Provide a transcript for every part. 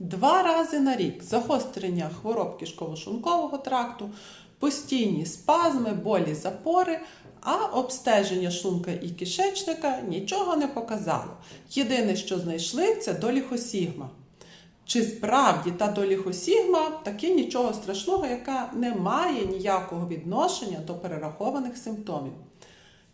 Два рази на рік загострення хвороб кишково-шлункового тракту, постійні спазми, болі запори, а обстеження шлунка і кишечника нічого не показало. Єдине, що знайшли, це доліхосігма. Чи справді та доліхосігма таки нічого страшного, яка не має ніякого відношення до перерахованих симптомів?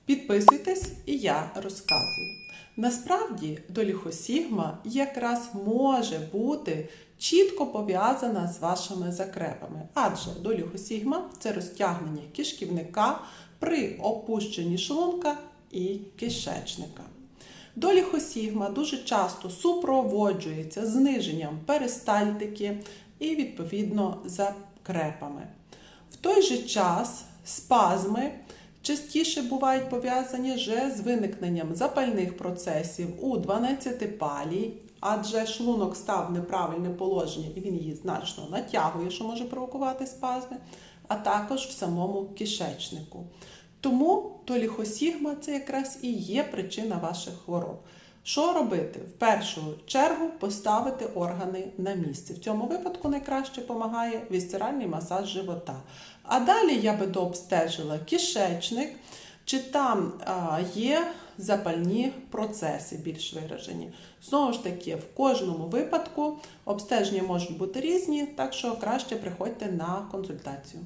Підписуйтесь і я розказую. Насправді доліхосігма якраз може бути чітко пов'язана з вашими закрепами, адже доліхосігма це розтягнення кишківника при опущенні шлунка і кишечника. Доліхосігма дуже часто супроводжується зниженням перистальтики і, відповідно, закрепами. В той же час спазми частіше бувають пов'язані вже з виникненням запальних процесів у 12 палій, адже шлунок став в неправильне положення і він її значно натягує, що може провокувати спазми, а також в самому кишечнику. Тому толіхосігма це якраз і є причина ваших хвороб. Що робити? В першу чергу поставити органи на місце. В цьому випадку найкраще допомагає вісцеральний масаж живота. А далі я би дообстежила кишечник, чи там є запальні процеси більш виражені. Знову ж таки, в кожному випадку обстеження можуть бути різні, так що краще приходьте на консультацію.